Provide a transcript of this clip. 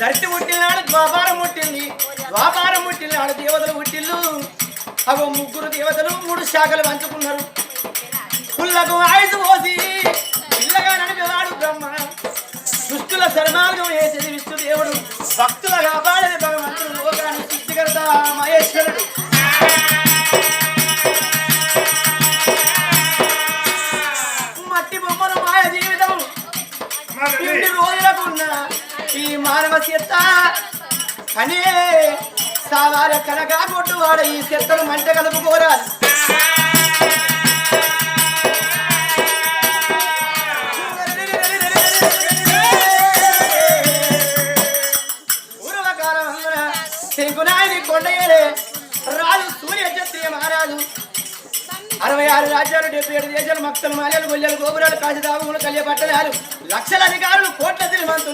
ధరితి పుట్టినాడు ద్వాపారం పుట్టింది. ద్వాపారం పుట్టినాడు దేవతలు పుట్టిల్లు. అగో ముగ్గురు దేవతలు మూడు శాఖలు పంచుకున్నారు. పుల్లకు ఆయుధ పోసి పిల్లగా నడిపేవాడు బ్రహ్మ. దుష్టుల శరణార్థం వేసేది విష్ణుదేవుడు. భక్తుల కాపాడేది భగవంతుడు లోకాన్ని సృష్టికర్త మహేశ్వరుడు. మట్టి బొమ్మలు మాయ జీవితం. ఇన్ని రోజులకున్న ఈ మానవ చెత్త. అనే సావార కనకా కొట్టువాడ ఈ చెత్తను మంట కలుపుకోరాలి పూర్వకాలం కొండయ్యలే రాజు సూర్య క్షత్రియ మహారాజు. అరవై ఆరు రాజ్యాలు డెబ్బై ఏడు దేశాలు మక్తలు మాల్యాలు గొల్లెలు గోపురాలు కాశీ దావులు కళ్య పట్టణాలు లక్షల అధికారులు కోట్ల శ్రీమంతులు